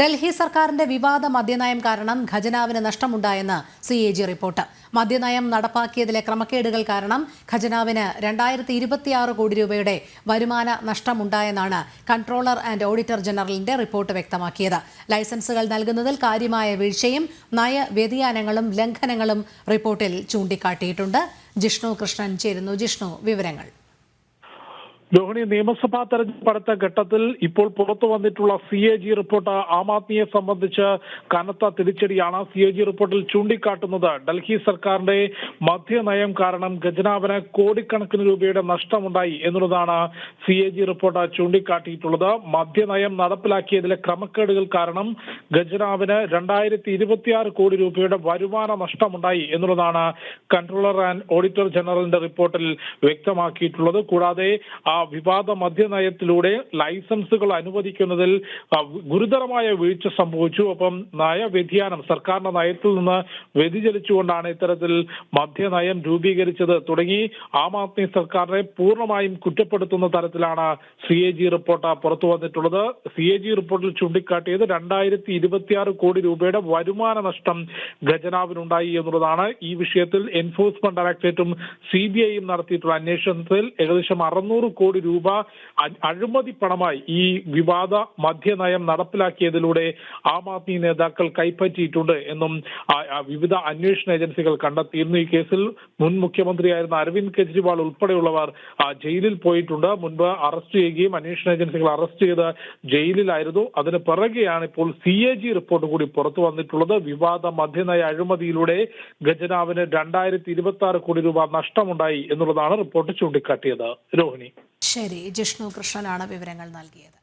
ഡൽഹി സർക്കാരിന്റെ വിവാദ മദ്യനയം കാരണം ഖജനാവിന് നഷ്ടമുണ്ടായെന്ന് സി എ ജി റിപ്പോർട്ട്. മദ്യനയം നടപ്പാക്കിയതിലെ ക്രമക്കേടുകൾ കാരണം ഖജനാവിന് രണ്ടായിരത്തി ഇരുപത്തിയാറ് കോടി രൂപയുടെ വരുമാന നഷ്ടമുണ്ടായെന്നാണ് കൺട്രോളർ ആൻഡ് ഓഡിറ്റർ ജനറലിന്റെ റിപ്പോർട്ട് വ്യക്തമാക്കിയത്. ലൈസൻസുകൾ നൽകുന്നതിൽ കാര്യമായ വീഴ്ചയും നയ വ്യതിയാനങ്ങളും ലംഘനങ്ങളും റിപ്പോർട്ടിൽ ചൂണ്ടിക്കാട്ടിയിട്ടുണ്ട്. ജിഷ്ണു കൃഷ്ണൻ ചേരുന്നു. ജിഷ്ണു വിവരങ്ങൾ. രോഹിണി നിയമസഭാ തെരഞ്ഞെടുപ്പ് അടുത്ത ഘട്ടത്തിൽ ഇപ്പോൾ പുറത്തു വന്നിട്ടുള്ള C A G report Aam ആദ്മിയെ സംബന്ധിച്ച് കനത്ത തിരിച്ചടിയാണ് സി എ ജി റിപ്പോർട്ടിൽ ചൂണ്ടിക്കാട്ടുന്നത്. ഡൽഹി സർക്കാരിന്റെ മദ്യനയം കാരണം ഖജനാവിന് കോടിക്കണക്കിന് രൂപയുടെ നഷ്ടമുണ്ടായി എന്നുള്ളതാണ് സി എ ജി റിപ്പോർട്ട് ചൂണ്ടിക്കാട്ടിയിട്ടുള്ളത്. മദ്യനയം നടപ്പിലാക്കിയതിലെ ക്രമക്കേടുകൾ കാരണം ഖജനാവിന് രണ്ടായിരത്തി ഇരുപത്തിയാറ് കോടി രൂപയുടെ വരുമാന നഷ്ടമുണ്ടായി എന്നുള്ളതാണ് കൺട്രോളർ ആൻഡ് ഓഡിറ്റർ ജനറലിന്റെ റിപ്പോർട്ടിൽ വ്യക്തമാക്കിയിട്ടുള്ളത്. കൂടാതെ ആ വിവാദ മദ്യനയത്തിലൂടെ ലൈസൻസുകൾ അനുവദിക്കുന്നതിൽ ഗുരുതരമായ വീഴ്ച സംഭവിച്ചു. ഒപ്പം നയവ്യതിയാനം സർക്കാരിന്റെ നയത്തിൽ നിന്ന് വ്യതിചലിച്ചുകൊണ്ടാണ് ഇത്തരത്തിൽ മദ്യനയം രൂപീകരിച്ചത്. തുടങ്ങി ആം ആദ്മി സർക്കാരിനെ പൂർണമായും കുറ്റപ്പെടുത്തുന്ന തരത്തിലാണ് സി എ ജി റിപ്പോർട്ട് പുറത്തു വന്നിട്ടുള്ളത്. സി എ ജി റിപ്പോർട്ടിൽ ചൂണ്ടിക്കാട്ടിയത് രണ്ടായിരത്തി ഇരുപത്തിയാറ് കോടി രൂപയുടെ വരുമാന നഷ്ടം ഖജനാവിനുണ്ടായി എന്നുള്ളതാണ് ഈ വിഷയത്തിൽ എൻഫോഴ്സ്മെന്റ് ഡയറക്ടറേറ്റും സി ബി ഐയും നടത്തിയിട്ടുള്ള അന്വേഷണത്തിൽ ഏകദേശം അറുന്നൂറ് കോടി രൂപ അഴിമതി പണമായി ഈ വിവാദ മദ്യനയം നടപ്പിലാക്കിയതിലൂടെ ആം ആദ്മി നേതാക്കൾ കൈപ്പറ്റിയിട്ടുണ്ട് എന്നും വിവിധ അന്വേഷണ ഏജൻസികൾ കണ്ടെത്തിയിരുന്നു. ഈ കേസിൽ മുൻ മുഖ്യമന്ത്രിയായിരുന്ന അരവിന്ദ് കെജ്രിവാൾ ഉൾപ്പെടെയുള്ളവർ ജയിലിൽ പോയിട്ടുണ്ട്. മുൻപ് അറസ്റ്റ് ചെയ്യുകയും അന്വേഷണ ഏജൻസികൾ അറസ്റ്റ് ചെയ്ത് ജയിലിലായിരുന്നു. അതിന് പിറകെയാണ് ഇപ്പോൾ സി എ ജി റിപ്പോർട്ട് കൂടി പുറത്തു വന്നിട്ടുള്ളത്. വിവാദ മദ്യനയ അഴിമതിയിലൂടെ ഖജനാവിന് രണ്ടായിരത്തി ഇരുപത്തി ആറ് കോടി രൂപ നഷ്ടമുണ്ടായി എന്നുള്ളതാണ് റിപ്പോർട്ട് ചൂണ്ടിക്കാട്ടിയത്. രോഹിണി. ശരി. ജിഷ്ണു കൃഷ്ണനാണ് വിവരങ്ങൾ നൽകിയത്.